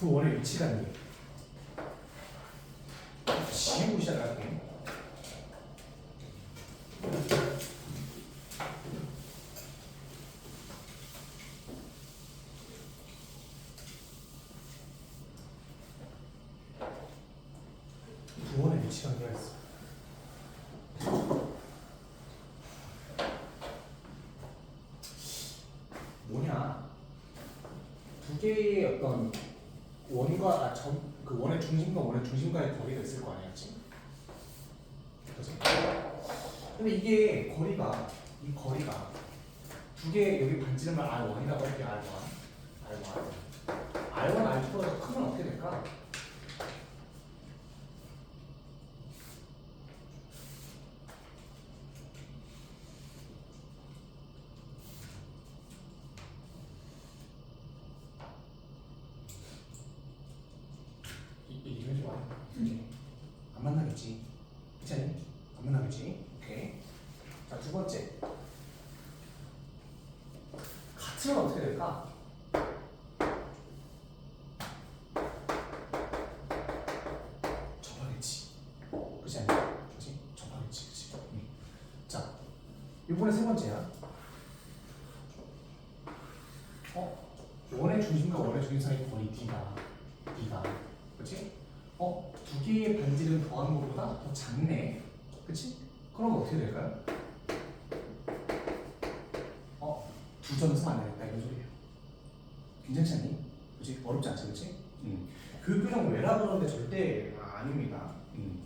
두 원의 위치가 있는 게 지우고 시작할게. 두 원의 위치가 되어 있어. 뭐냐? 두 개의 어떤 원과 아, 점, 그 원의 중심과 원의 있을 거 아니야, 지금? 그죠? 근데 이게 거리가 이 거리가 두 개 여기 반지름을 R1이라고 할게 R1, R1, R1, R2보다 더 크면 어떻게 될까? 6분의 세 번째야. 어? 원의 중심과 원의 중심 사이 거리 D다. D다. 그치? 어? 두 개의 반지를 더하는 것보다 더 작네. 그치? 그럼 어떻게 될까요? 어? 두 점에서 만나겠다. 이런 소리예요. 괜찮지 않니? 그치? 어렵지 않지? 그치? 음. 그 표정 왜라 그러는데 절대 아, 닙니다 음.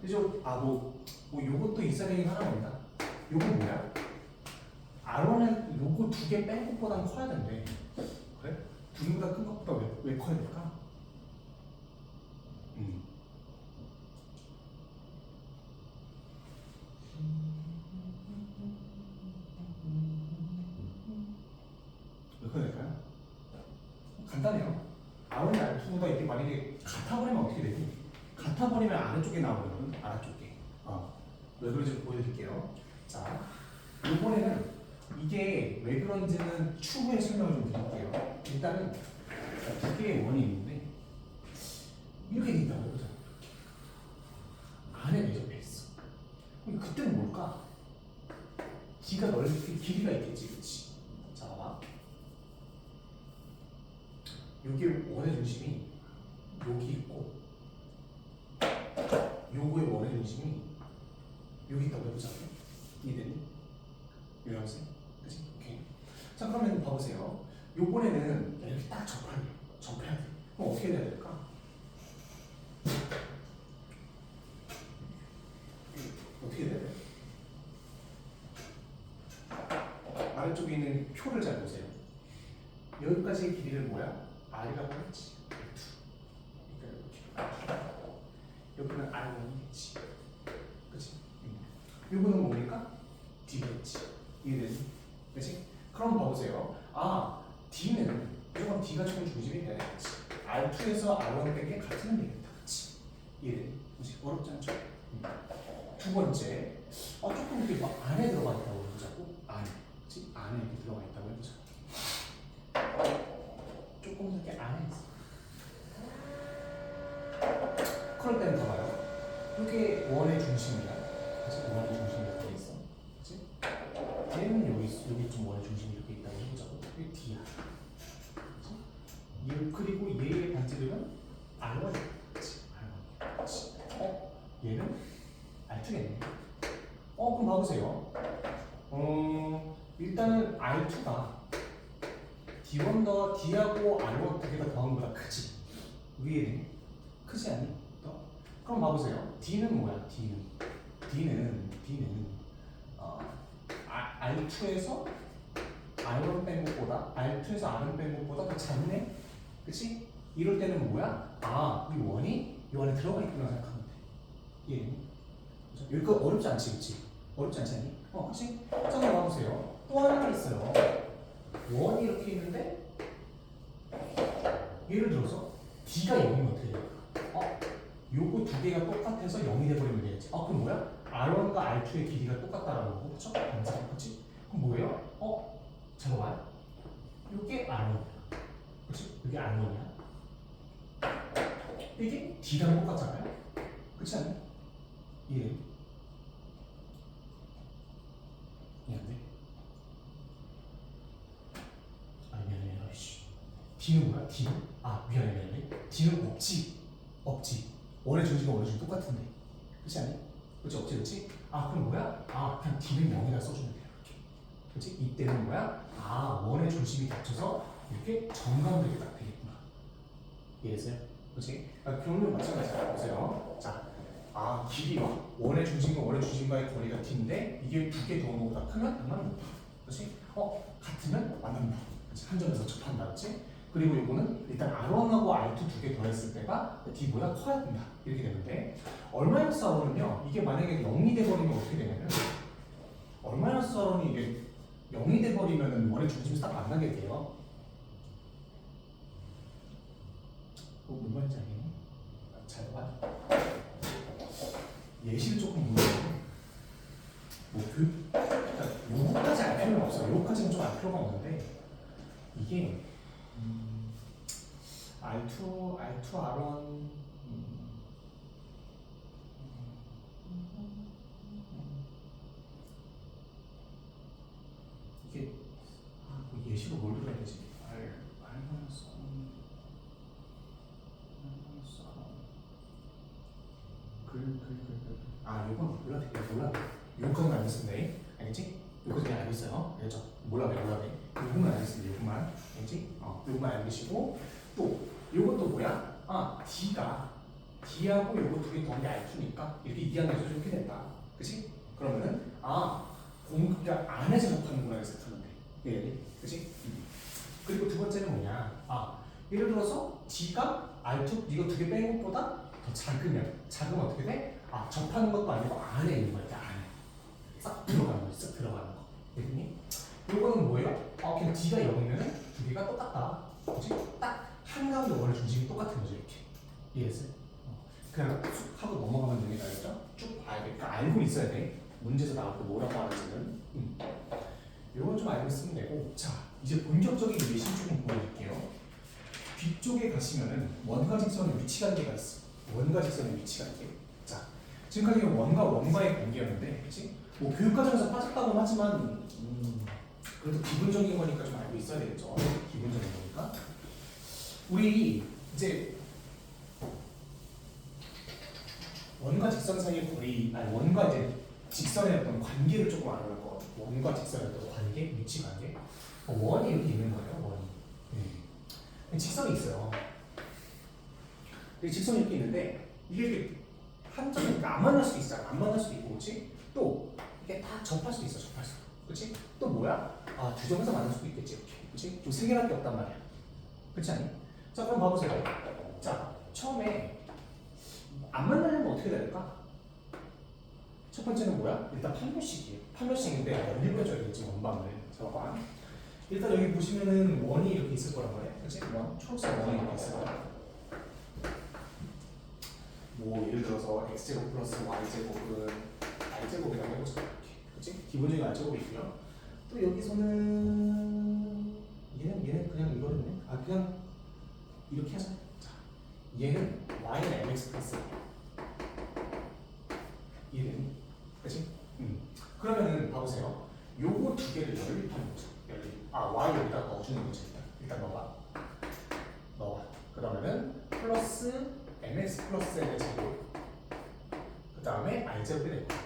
그죠? 아, 뭐, 뭐 요것도 있어야 되긴 하나 봅니다. 요건 뭐야? 요거 두 개 뺀 것보다는 커야 된대 그래? 둘보다 큰 것보다 왜, 왜 커야 될까? 음. 왜 커야 될까요? 간단해요. 아론이 알투가 이렇게 만약에 같아버리면 어떻게 되니? 같아버리면 아래쪽에 나오거든, 아래쪽에. 어. 왜 그런지 보여드릴게요. 자, 이번에는 이게 왜 그런지는 추후에 설명을 좀 드릴게요. 일단은 두 개의 원이 있는데 이렇게 돼 있다고 보자. 안에 내접해 있어. 그때는 뭘까? D가 넓게 길이가 있겠지, 그렇지? 자, 봐봐. 여기 원의 중심이 여기 있고 요거의 원의 중심이 여기 있다고 해보자. 이해되니? 요양생? 그치? 오케이. 자, 그러면 봐보세요. 요번에는 이렇게 딱 접해야 돼. 접해야 돼. 그럼 어떻게 해야 될까? 어떻게 해야 돼? 아래쪽에 있는 표를 잘 보세요. 여기까지의 길이를 뭐야? R이라고 했지. 그러니까. 여기는 R1이겠지. 그치? 이거는 뭡니까? D겠지. 이해되지? 그치? 그럼 봐보세요. 아, D는 무조건 D가 조금 중심이 돼야 되겠지. R2에서 R1 빼기 같으면 되겠다. 그치? 이해되니? 그치? 어렵지 않죠? 음. 두 번째, 어, 조금 이렇게 막 안에 들어가 있다고? 안에 이렇게 들어가 있다고 해보자. 조금 이렇게 안에 있어. 그럴 때는 봐봐요. 이게 원의 중심이야. 그치? 원의 중심이 이렇게 있어. 그치? 얘는 여기 있어. 여기 좀 원의 중심이 이렇게 있다고 해보자고. 이게 D야. 얘, 그리고 얘의 반지름은 R1. 그치? R1. 그치? 어? 얘는 R2겠네. 어, 그럼 봐보세요. 어, 일단은 R2가 D1 더 D하고 R1 두 개가 더한 거보다 크지. 위에는 크지 않니? 더? 그럼 봐보세요. D는 뭐야? D는 D는 D는 어, 아, R2에서 R1 뺀 것보다 R2에서 R1 뺀 것보다 더 작네? 그치? 이럴 때는 뭐야? 아, 이 원이 이 안에 들어가 있구나 생각하면 돼. 예. 그죠? 여기가 어렵지 않지, 그치? 어렵지 않지 않니? 어, 그치? 자, 그럼 봐보세요. 또 하나 있어요. 원이 이렇게 있는데 예를 들어서 D가 0이면 어떻게 될까? 어? 요거 두 개가 똑같아서 0이 돼버리면 되겠지. 어, 그럼 뭐야? R1과 R2의 길이가 똑같다라는 거고, 그쵸? 반사, 그치? 그럼 뭐예요? 어? 잠깐만. 요게 R1이야. 그치? 이게 R1이야. 이게 D랑 똑같잖아요. 그렇지 않나요? 예. 미안해. 아 미안해 미안해. 씨. D는 뭐야? D는? 아 미안해 미안해. D는 없지. 없지. 원의 중심과 원의 중심 똑같은데. 그렇지 않니? 그렇지 없지 그렇지? 아 그럼 뭐야? 아 그냥 D는 0이라 써주면 돼요 이렇게. 그렇지? 이때는 뭐야? 아 원의 중심이 겹쳐서 이렇게 정감되게 딱 되겠구나. 이해했어요? 그렇지? 아, 경우는 마찬가지야. 보세요. 자, 아 길이와 원의 중심과 원의 중심과의 거리가 D인데 이게 두 개 더 놓보다 크면 안 맞는다. 그렇지? 어 같으면 맞는다. 그렇지? 한 점에서 접한다. 그렇지? 그리고 이거는 일단 R1하고 R2 두 개 더했을 때가 D보다 커야 된다. 이렇게 되는데 얼마이너스 R은요 이게 만약에 0이 돼버리면 어떻게 되냐면 얼마이너스 R은 이게 0이 돼버리면은 원의 중심에서 딱 만나게 돼요. 어, 뭔 말인지 알겠니? 아, 잘 봐. 예시를 조금 보면 뭐 그, 그러니까 요거까지 알 필요는 없어요. 요거까지는 좀 알 필요가 없는데 이게 음, R2, R2, R1 음, 이게 아, 뭐 예시로 뭘 들어야 되지? R, R 마이너스 글글글글 아 요건 몰라 돼 몰라 요거는 알겠습니다 알겠지? 요거 그냥 알고 있어요 알겠죠? 몰라 돼 몰라 돼 요것만 알겠습니다 요것만 알겠지? 어 요것만 알고 계시고 또 요것도 뭐야? 아 D가 D하고 요거 두 개 더한 게 R2니까 이렇게 이해하면서 이렇게 된다 그치? 그러면은 아 공급량 안에 제곱하는구나 이렇게 생각하면 돼 예, 그치? 음. 그리고 두 번째는 뭐냐 아 예를 들어서 D가 R2 이거 두개 빼는 것보다 더 작으면 작으면 어떻게 돼? 아 접하는 것도 아니고 안에 있는 거야 안에 싹 들어가는 거, 싹 들어가는 거 됐니? 요거는 뭐예요? 아 그냥 D가 0이면 두 개가 똑같다 그치? 딱 한가운데 원의 중심이 똑같은 거죠 이렇게 이해했어요? 어. 그냥 쭉 하고 넘어가면 되겠다 알겠죠? 쭉 봐야 돼 그러니까 알고 있어야 돼 문제에서 나올 때 뭐라고 하는지는 음. 요건 좀 알고 있으면 되고 자 이제 본격적인 예시 조금 보여드릴게요 뒤쪽에 가시면은 원과 직선의 위치가 데가 있어. 원과 직선의 위치가 있게. 자, 지금까지 원과 원과의 관계였는데, 그렇지? 뭐 교육 과정에서 빠졌다고 하지만, 음, 그래도 기본적인 거니까 좀 알고 있어야 되겠죠. 기본적인 거니까. 우리 이제 원과 직선 사이의 거리, 아니 원과 이제 직선의 어떤 관계를 조금 알아볼 거. 원과 직선의 어떤 관계, 위치 관계. 원이 이렇게 있는 거예요. 원이. 음. 직선이 있어요. 이 직선이 이렇게 있는데 이게 이렇게 한 점이 그러니까 안 만날 수도 있잖아. 안 만날 수도 있고, 그렇지? 또 이게 다 접할 수도 있어. 접할 수. 그렇지? 또 뭐야? 아, 두 점에서 만날 수도 있겠지. 이렇게. 그렇지? 좀세 개밖에 없단 말이야. 그렇지 않니? 자, 그럼 봐보세요. 자, 처음에 안 만나려면 어떻게 해야 될까? 첫 번째는 뭐야? 일단 판별식이에요. 판별식인데 연립해줘야겠지 원방을. 자, 봐봐. 일단 여기 보시면은 원이 이렇게 있을 거란 말이야. 그치? 원, 초록색 원이 이렇게 있을 거야. 뭐 예를 들어서 x제곱 플러스 y제곱은 r제곱이라고 해보자. 그치? 기본적인 r제곱이 있고요. 또 여기서는 얘는 얘는 그냥 이거였네. 아 그냥 이렇게 하자. 자, 얘는 y는 mx 플러스 얘는 그치? 음. 그러면은 봐보세요. 요거 두 개를 연립하는 거죠. 연립. 아, y 여기다 넣어주는 거지. 일단, 일단 넣어봐. 넣어봐. 그러면은 플러스 mx 플러스 n의 제곱. 그 다음에 r 제곱이 될 거야.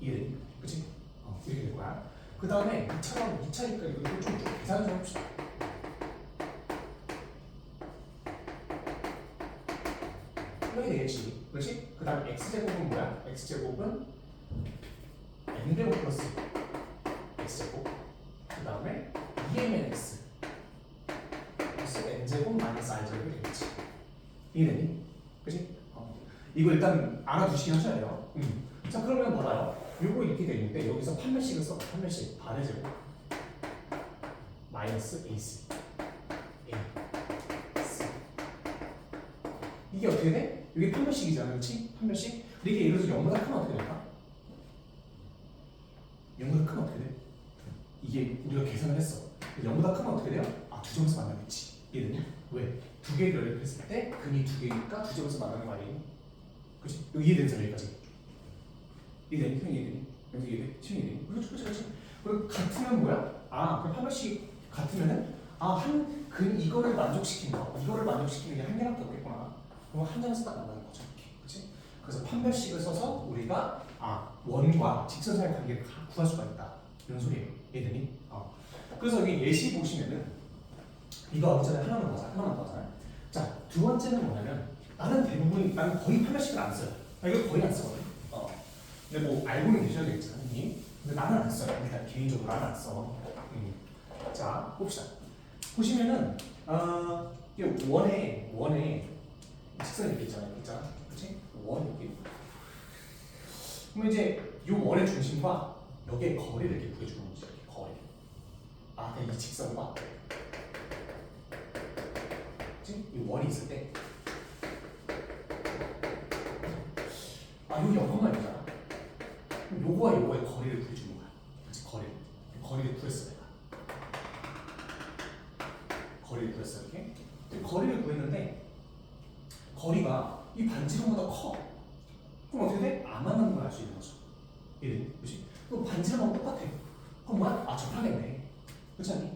1. 그치? 어, 이렇게 될 거야. 그 다음에 2차가 2차니까 이거 좀, 좀 계산 좀 해봅시다. 이렇게 되겠지. 그렇지? 그 다음에 x제곱은 뭐야? x제곱은 n제곱 플러스 x제곱 그 다음에 2mx 플러스 n제곱 마이너스 r제곱이 되겠지 이해되니? 그치? 어. 이거 일단 알아두시긴 하셔야 돼요 음. 자 그러면 봐봐요 요거 이렇게 돼 있는데 여기서 판매식을 써 판매식 반의 제곱 마이너스 ac a c 이게 어떻게 돼? 이게 판매식이잖아 그렇지? 판매식 이게 예를 들어서 0보다 크면 어떻게 될까? 0보다 크면 어떻게 돼? 이게 우리가 계산을 했어. 0보다 크면 어떻게 돼요? 아, 두 점에서 만나겠지. 얘는 왜? 두 개를 연립했을 때 근이 두 개니까 두 점에서 만나는 거 아니에요? 그치? 이거 이해되는 사람 여기까지 이해되니? 형 이해되니? 여기 이해돼? 친 이해되니? 그렇지 그렇지 그렇지 그리고 같으면 뭐야? 아 그럼 한 번씩 같으면은 아 한 근 이거를 만족시키는 거 이거를 만족시키는 게 한 개밖에 없겠구나 그럼 한 점에서 딱 만나는 거죠 그치? 그래서 판별식을 써서 우리가 아 원과 직선상의 관계를 가- 구할 수가 있다. 이런 소리예요. 이해되니? 어. 그래서 여기 예시 보시면은 이거 아까 전에 하나만 더 하잖아 하나만 더 하잖아요 자두 번째는 뭐냐면 나는 대부분 나는 거의 판별식을 안 써요. 나 이거 거의 안 쓰거든. 어. 근데 뭐 알고는 계셔야 되겠지만 이미. 근데 나는 안 써요. 일단 개인적으로 나는 안 써. 음. 자 봅시다. 보시면은 어, 원에 원에 직선 이렇게 이렇게 있잖아 그치? 원 여기 그럼 이제 이 원의 중심과 여기의 거리를 이렇게 구해주는 거지 이렇게 거리 아 그냥 이 직선과 그치? 이 원이 있을 때 아, 여기 영어만 있잖아. 요거와 요거의 거리를 구해주는 거야. 그치, 거리를. 거리를 구했어, 내가. 거리를 구했어, 이렇게. 거리를 거리가 이 반지름보다 커. 그럼 어떻게 돼? 안 만나는 걸 알 수 있는 거죠. 이래, 그치? 그럼 반지름하고 똑같아. 그럼 뭐야? 아, 접하겠네. 그렇지 않니?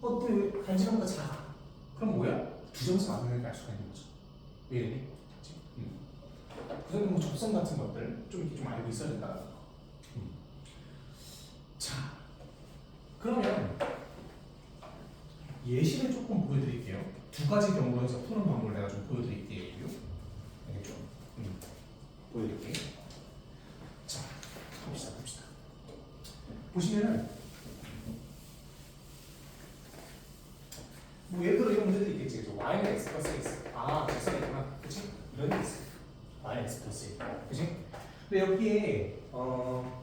어, 또 반지름보다 작아. 그럼 뭐야? 두 점에서 만나는 걸 알 수가 있는 거죠. 이해되니? 그치? 음. 그래서 뭐 접선 같은 것들 좀 이렇게 좀 알고 있어야 된다는 거. 음. 자, 그러면 예시를 조금 보여드릴게요. 두 가지 경우로 해서 푸는 방법을 내가 좀 보여드릴게요. 음. 보여드릴게요. 자, 봅시다, 봅시다. 보시면은 뭐 예를 들어 이런 문제들이 있겠지. 그래서 y는 x 플러스 x. 아, 직선이구나. 그치? 이런 게 있어. y x 플러스 1. 그치? 근데 여기에 어,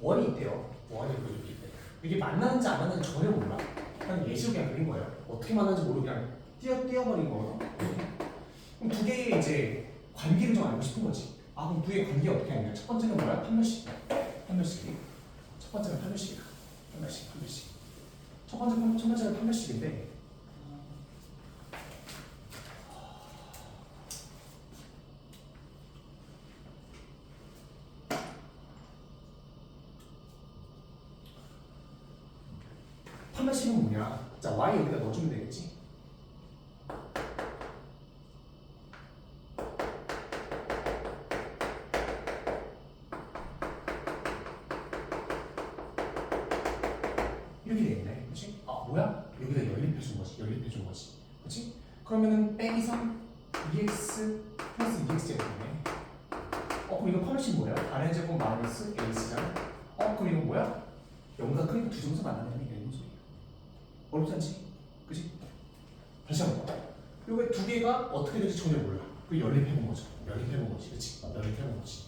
원이 있대요. 원이 있대. 이게 만나는지 안 만나는지 전혀 몰라. 그냥 예시로 그냥 그린 거예요. 어떻게 만나는지 모르고 그냥 띄어, 띄어버린 거거든. 그럼 두 개의 이제 관계를 좀 알고 싶은 거지. 아, 그럼 두 개의 관계 어떻게 하냐? 첫 번째는 뭐야? 판별식. 판별식이. 첫 번째는 판별식이야. 판별식, 판별식. 첫 번째, 판- 첫 번째는 판별식인데, 판별식은 뭐냐? 자, y 여기다 넣어주면 되겠지? 요게 두 개가 어떻게 될지 전혀 몰라. 그 연립해본 거죠. 연립해본 거지. 그치? 연립해본 거지.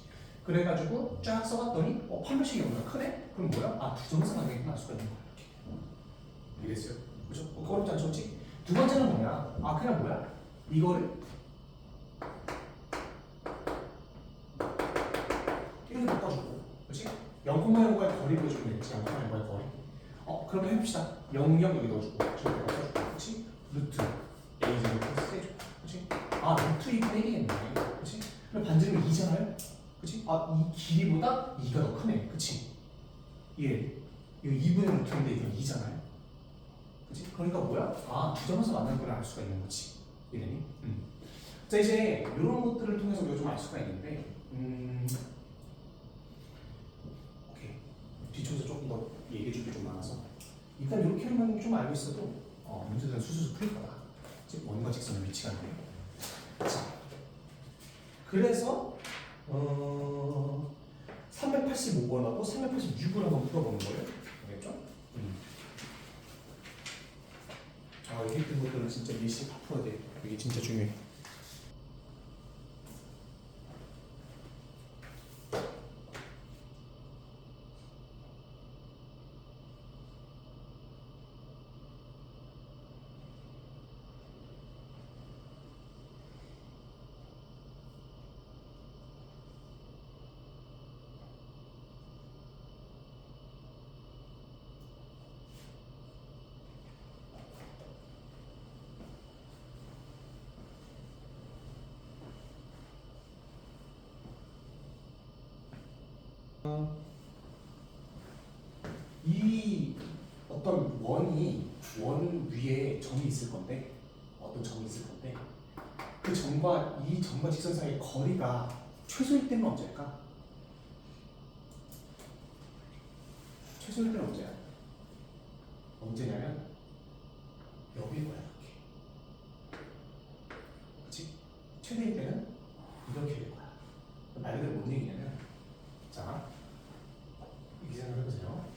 그래가지고 쫙 써봤더니 어, 판별식이 얼마나 크네? 그럼 뭐야? 아, 만나는 게알 수가 있는 거야. 이렇게. 이랬어요. 그죠? 어, 어렵지 않죠? 두 번째는 뭐냐? 아, 그냥 뭐야? 이거를 이렇게 바꿔주고. 그치? 0,0과의 거리 보여주면 되겠지? 0,0과의 거리. 어, 그러면 해봅시다. 0, 0 여기 넣어주고, 저기 넣어주고, 그치? 루트 A 제곱 플러스 해줘. 그치? 아, 루트 2분의 1이겠네. 그치? 그럼 반지름이 2잖아요? 그치? 아, 이 길이보다 2가 더 크네. 그치? 예. 이거 2분의 루트인데 이건 2잖아요? 그치? 그러니까 뭐야? 아, 두 점에서 만나는 걸알 수가 있는 거지. 이래니? 음. 자, 이제 이런 것들을 통해서 좀알 수가 있는데, 음, 오케이. 뒤쪽에서 조금 더 얘기해 줄게 좀 많아서. 일단 이렇게만 좀 알고 있어도 어, 문제들은 수수수 풀릴 거다. 즉 원과 직선의 위치가 있네요. 자, 그래서 어, 385번하고 386을 한번 풀어보는 거예요. 알겠죠? 음. 아, 여기 있던 것들은 진짜 예시 다 풀어야 돼. 이게 진짜 중요해. 이 어떤 원이 원 위에 점이 있을 건데 어떤 점이 있을 건데 그 점과 이 점과 직선 사이의 거리가 최소일 때는 언제일까? 최소일 때는 언제야? 언제냐면 여기일 거야 이렇게 그치? 최대일 때는 이렇게 될 거야 말 그대로 뭔 얘기냐면 자 이렇게 생각해 보세요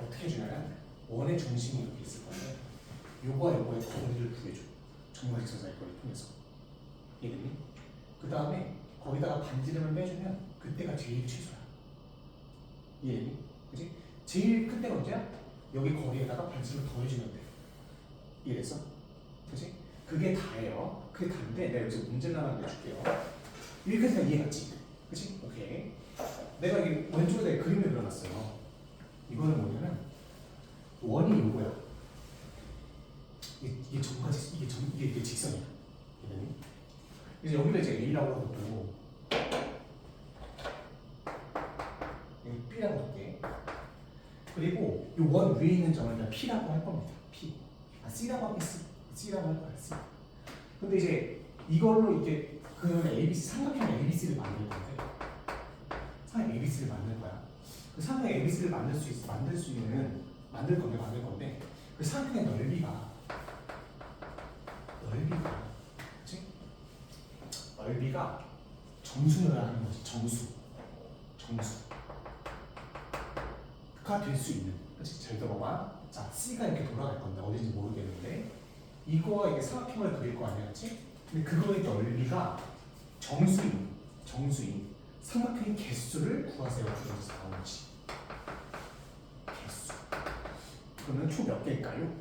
어떻게 주냐면 원의 중심이 이렇게 있을 건데 요거와 요거의 거리를 구해줘 정말직선 사이 거리를 통해서 이해되니? 그 다음에 거기다가 반지름을 빼주면 그때가 제일 최소야 이해되니? 그지? 제일 큰 때가 언제야? 여기 거리에다가 반지름을 더해주면 돼 이해됐어? 그지? 그게 다예요 그게 다인데 내가 여기서 문제를 하나 내줄게요 여기까지가 이해갔지? 그지? 오케이 내가 여기 왼쪽에 그림을 그려놨어요 이거는 뭐냐면 원이 요거야. 이게, 이게 직 이게 점 이게, 이게 직선이야. 얘는 그래서 여기를 이제 A라고 하고 B라고 할게. 그리고 이 원 위에 있는 점을 그냥 P라고 할 겁니다. P. 아 C라고 하겠어. C라고 할 거야. C. 근데 이제 이걸로 이게 그 ABC 삼각형 ABC를 만들 건데 삼각 ABC를 만들 거야. 그 삼각 ABC를 만들 수 있, 만들 수 있는 만들 건데 만들 건데 그 삼각의 넓이가 넓이가 그치? 넓이가 정수여야 하는 거지 정수 정수 가 될 수 있는 그치? 잘 들어봐 자 C가 이렇게 돌아갈 건데 어딘지 모르겠는데 이거와 이게 삼각형을 그릴 거 그치? 근데 그거의 넓이가 정수인 정수인 삼각형의 개수를 구하세요 주어서 나오는 거지 개수 그러면 총 몇 개일까요?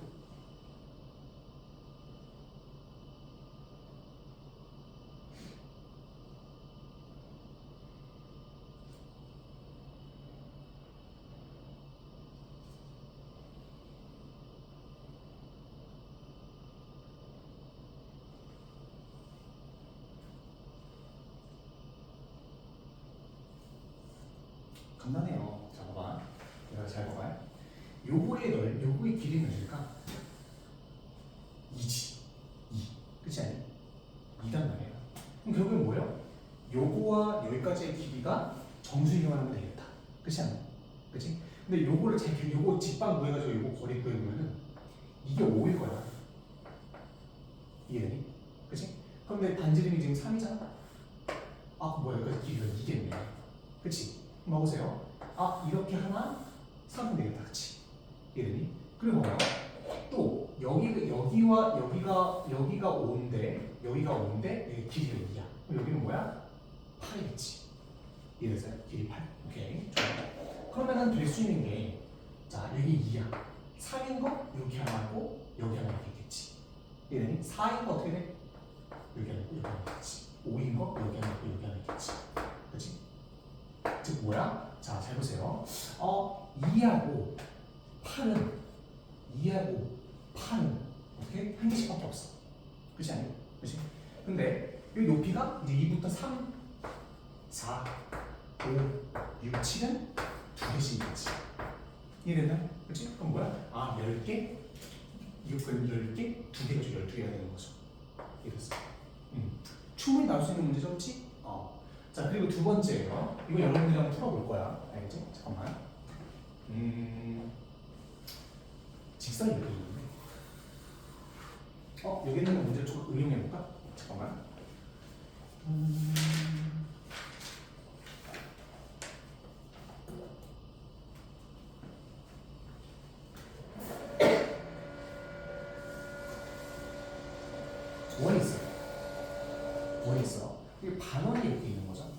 간단해요. 자, 봐봐. 내가 잘 봐봐. 요거의 넓, 요거의 길이는 얼마일까? 2지. 2. 그렇지 않니? 2단 말이야. 그럼 결국엔 뭐예요? 요거와 여기까지의 길이가 정수이만 하면 되겠다. 그렇지 않니? 그렇지? 근데 요거를 잘, 기- 요거 직방 구해가지고 요거 거리 구해보면은 이게 5일 거야. 이해되니? 그렇지? 그런데 반지름이 지금 3이잖아? 아, 뭐야, 여기까지 길이가 2겠네. 그치? 그럼 봐보세요. 아, 이렇게 하나 사면 되겠다. 그치? 이해되니? 그리고 뭐야? 또, 여기, 여기와 여기가, 여기가 5인데, 여기가 5인데, 여기 길이가 2야. 그럼 여기는 뭐야? 8이겠지. 이해됐어요? 길이 8. 오케이. 좋아. 그러면은 될 수 있는 게, 자, 여기 2야. 3인 거 이렇게 하나 하고, 여기 하나 이렇게 있겠지. 이해되니? 4인 거 어떻게 돼? 여기 있고, 여기 하나 있겠지. 5인 거 여기 하나 있고, 여기 하나 있겠지. 그치? 즉 뭐야? 자, 잘 보세요. 어, 2하고 8은 2하고 8은 오케이? 한 개씩밖에 없어. 그렇지 않니? 그렇지? 근데 이 높이가 이제 2부터 3, 4, 5, 6, 7은 두 개씩이겠지. 이해됐나요? 그렇지? 그럼 뭐야? 아, 10개? 이거 그 10개? 두 개가 좀 12개가 되는 거죠. 이랬어. 음. 충분히 나올 수 있는 문제죠, 그렇지? 어. 자 그리고 두 번째요. 이거 여러분들이 한번 풀어볼 거야. 알겠지? 잠깐만. 음, 직선이 이렇게 있는데. 어 여기 있는 문제 좀 응용해 볼까? 잠깐만. 음, 원이 있어. 원이 있어. 이게 반원이 이렇게 있는 거죠.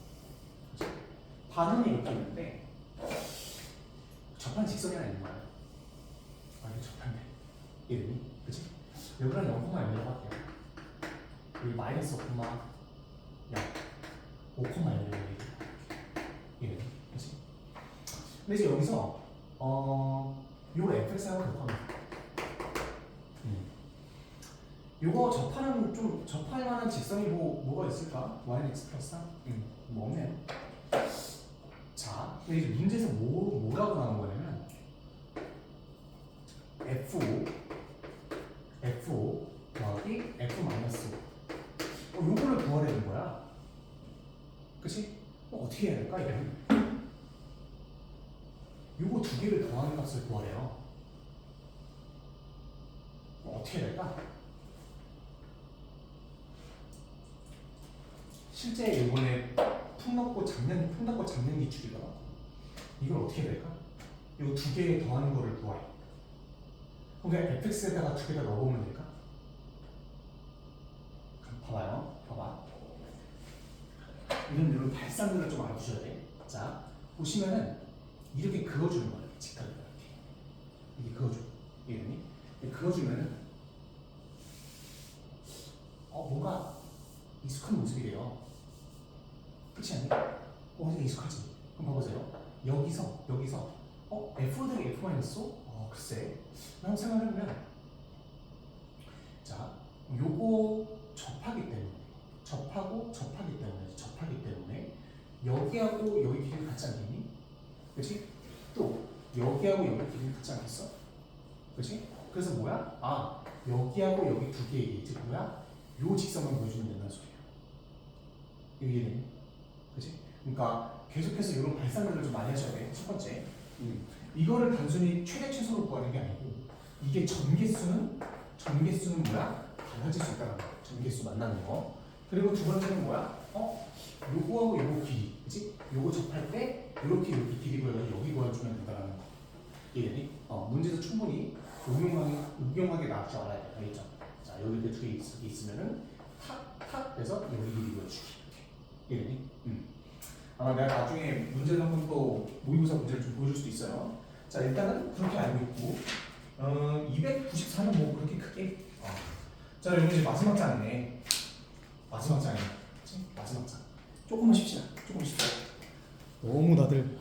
반원이 이렇게 있는데 접한 직선이 하나 있는 거야. 아 이게 접한데 이름이 그치? 여기랑 0,1이라고 할게요. 여기 마이너스 5,0 0 5,1이라고 이름이 그치? 근데 이제 여기서 어 요걸 fx하고. 음. 요거 접하는 좀 접할 만한 직선이 뭐 뭐가 있을까? y x 플러스 3? 음, 뭐 없네요. 자, 근데 이제 문제에서 뭐, 뭐라고 나온 거냐면 F5 구하려는 거야 그치? 어, 어떻게 해야 될까 이거는? 요거 두 개를 더하는 값을 구하래요 어, 어떻게 해야 될까? 실제 요번에 풍납고 작년 풍납고 작년 기출이더라. 이걸 어떻게 해야 될까? 요 두 개 더하는 거를 구하래. 그러니까 fx에다가 두 개 다 넣어보면 될까? 봐봐요. 봐봐. 이런 이런 발상들을 좀 알아두셔야 돼. 자 보시면은 이렇게 그어주는 거예요. 직각을 이렇게 이렇게 그어줘. 이름이 그어주면은 어 뭔가 익숙한 모습이래요. 그렇지 않니? 어, 되게 익숙하지? 그럼 봐보세요. 여기서, 여기서, 어, F 더하기 F 마이너스? 어, 글쎄. 라고 생각을 해보면, 자, 요거 여기하고 여기 길이 같지 않겠니? 그치? 또, 여기하고 여기 길이 같지 않겠어? 그치? 그래서 뭐야? 아, 여기하고 여기 두 개의 게 이제 뭐야? 요 직선만 보여주면 된다는 소리야. 이해되니? 그치? 그러니까 계속해서 이런 발상들을 좀 많이 하셔야 돼. 첫 번째. 음. 이거를 단순히 최대 최소로 구하는 게 아니고 이게 전개수는 전개수는 뭐야? 달라질 수 있다는 거. 전개수 만나는 거. 그리고 두 번째는 뭐야? 어? 요거하고 요거 길이. 그치? 요거 접할 때 이렇게 이렇게 길이 보여서 여기 구해주면 된다는 거. 이해되니? 어, 문제에서 충분히 응용하게, 응용하게 나올 줄 알아야 돼. 알겠죠? 자, 여기 이렇게 두개 있으면은 탁, 탁 해서 여기 길이 보여주기. 이렇게. 이해되니? 음. 아마 내가 나중에 문제를 한번 또 모의고사 문제를 좀 보여줄 수도 있어요. 자 일단은 그렇게 알고 있고 어, 294는 뭐 그렇게 크게 어. 자 여기 이제 마지막 장이네 마지막 장이네? 마지막 장. 조금만 쉽시다. 조금 쉽시다. 너무 다들